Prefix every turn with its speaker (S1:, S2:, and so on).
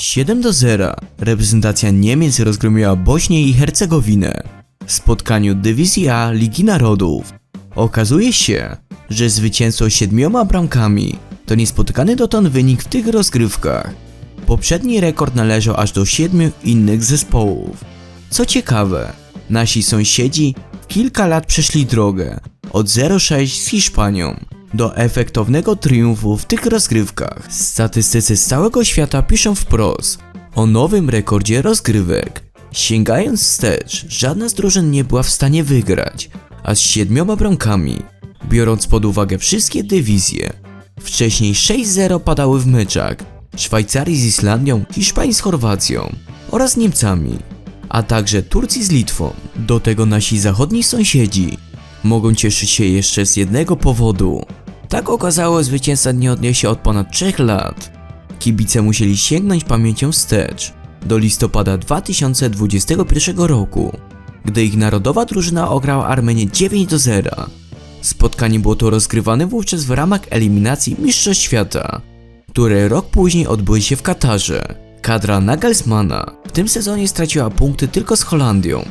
S1: 7 do 0 reprezentacja Niemiec rozgromiła Bośnię i Hercegowinę w spotkaniu Dywizji A Ligi Narodów. Okazuje się, że zwycięstwo siedmioma bramkami to niespotykany dotąd wynik w tych rozgrywkach. Poprzedni rekord należał aż do siedmiu innych zespołów. Co ciekawe, nasi sąsiedzi kilka lat przeszli drogę od 0-6 z Hiszpanią do efektownego triumfu w tych rozgrywkach. Statystycy z całego świata piszą wprost o nowym rekordzie rozgrywek. Sięgając wstecz, żadna z drużyn nie była w stanie wygrać, a z siedmioma bramkami, biorąc pod uwagę wszystkie dywizje. Wcześniej 6-0 padały w meczach Szwajcarii z Islandią, Hiszpanii z Chorwacją oraz Niemcami, a także Turcji z Litwą. Do tego nasi zachodni sąsiedzi mogą cieszyć się jeszcze z jednego powodu. Tak okazało zwycięzca nie odniesie od ponad 3 lat. Kibice musieli sięgnąć pamięcią wstecz do listopada 2021 roku, gdy ich narodowa drużyna ograła Armenię 9 do 0. Spotkanie było to rozgrywane wówczas w ramach eliminacji Mistrzostw Świata, które rok później odbyły się w Katarze. Kadra Nagelsmana w tym sezonie straciła punkty tylko z Holandią,